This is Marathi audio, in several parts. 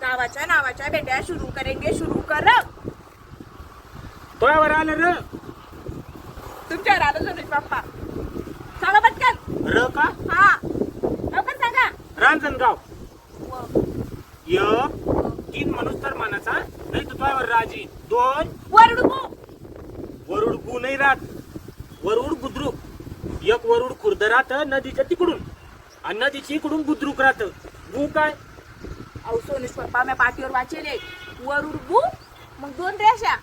गावाच्या नावाच्या बेट्या सुरू करेंगे सुरू कर. तोयावर आलं र. तुमच्यावर आलं सोनेश बाप्पा सांगा पटकन. र का? हा. लवकर सांगा. रांजणगाव. य तीन माणूस तर मानाचा नाही तर तोयावर राजी. दोन. वरडू वरुड गु नाही राहत. वरुड बुद्रुक. एक वरुड खुर्द राहत नदीच्या तिकडून. आणि नदीची इकडून बुद्रुक राहत. गु काय? अहो सोनेश पप्पा मी पाठीवर वाचेले. वरुड बू मग दोन रेषा.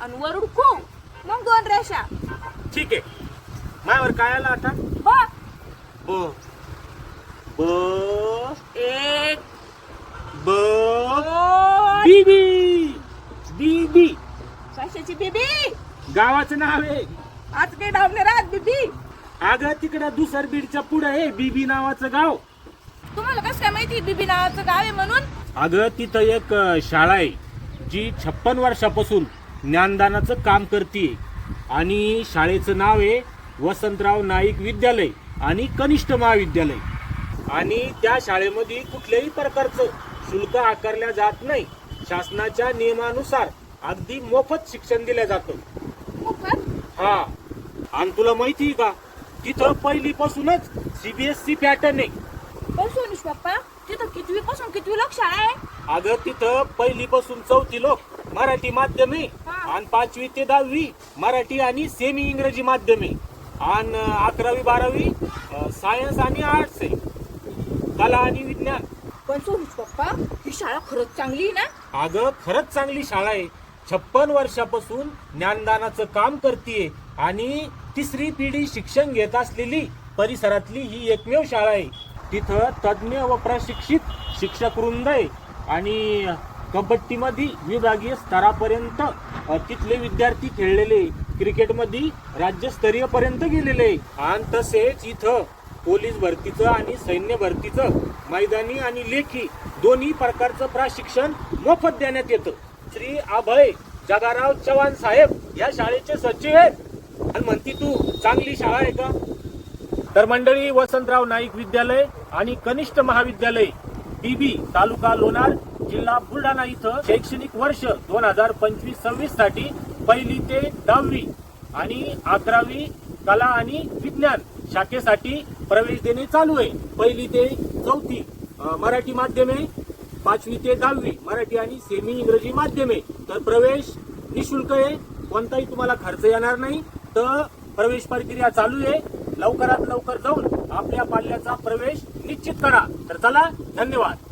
आणि वरुड कू मग दोन रेषा. ठीक. आहे मायावर काय आला आता? ब. ब. ब. एक. ब. बीबी बीबी कशाची बेबी गावाचं नाव आहे. आज काही नाव नाही राहत बेबी अगं तिकडं दुसर बीडच्या पुढे आहे बीबी नावाचं गाव. तुम्हाला कसं काय माहिती बीबी नावाचं गाव आहे म्हणून? अगं तिथं एक शाळा आहे जी छप्पन वर्षापासून ज्ञानदानाचं काम करते आणि शाळेचं नाव आहे वसंतराव नाईक विद्यालय आणि कनिष्ठ महाविद्यालय. आणि त्या शाळेमध्ये कुठल्याही प्रकारचं शुल्क आकारल्या जात नाही. शासनाच्या नियमानुसार अगदी मोफत शिक्षण दिलं जातं. हा. आणि तुला माहिती का तिथं पहिलीपासूनच सीबीएसई पॅटर्न आहे. पप्पा? तिथं कितवी पासून कितवी लोक शाळा आहे? अगं तिथं पहिलीपासून चौथी लोक मराठी माध्यम हा. आणि पाचवी ते दहावी मराठी आणि सेमी इंग्रजी माध्यम आणि अकरावी बारावी सायन्स आणि आर्ट्स आहे. कला आणि विज्ञान. पण सोनुष पप्पा ही शाळा खरंच चांगली आहे ना? अगं खरंच चांगली शाळा आहे. छप्पन वर्षापासून ज्ञानदानाचं काम करते आणि तिसरी पिढी शिक्षण घेत असलेली परिसरातली ही एकमेव शाळा आहे. तिथं तज्ज्ञ व प्रशिक्षित शिक्षक वृंद आहे. आणि कबड्डीमध्ये विभागीय स्तरापर्यंत तिथले विद्यार्थी खेळलेले क्रिकेटमध्ये राज्यस्तरीय पर्यंत गेलेले आहे. आणि तसेच इथं पोलीस भरतीचं आणि सैन्य भरतीचं मैदानी आणि लेखी दोन्ही प्रकारचं प्रशिक्षण मोफत देण्यात येतं. श्री अभय जगाराव चव्हाण साहेब या शाळेचे सचिव आहेत. आणि म्हणती तू चांगली शाळा आहे का? तर मंडळी वसंतराव नाईक विद्यालय आणि कनिष्ठ महाविद्यालय बीबी तालुका लोणार जिल्हा बुलढाणा इथं शैक्षणिक वर्ष दोन हजार पंचवीस सव्वीससाठी पहिली ते दहावी आणि अकरावी कला आणि विज्ञान शाखेसाठी प्रवेश देणे चालू आहे. पहिली ते चौथी मराठी माध्यमे पाचवी ते दहावी मराठी आणि सेमी इंग्रजी माध्यमे. तर प्रवेश निशुल्क आहे कोणताही तुम्हाला खर्च येणार नाही. तर प्रवेश प्रक्रिया चालू आहे. लवकरात लवकर जाऊन आपल्या पाल्याचा प्रवेश निश्चित करा. तर चला धन्यवाद.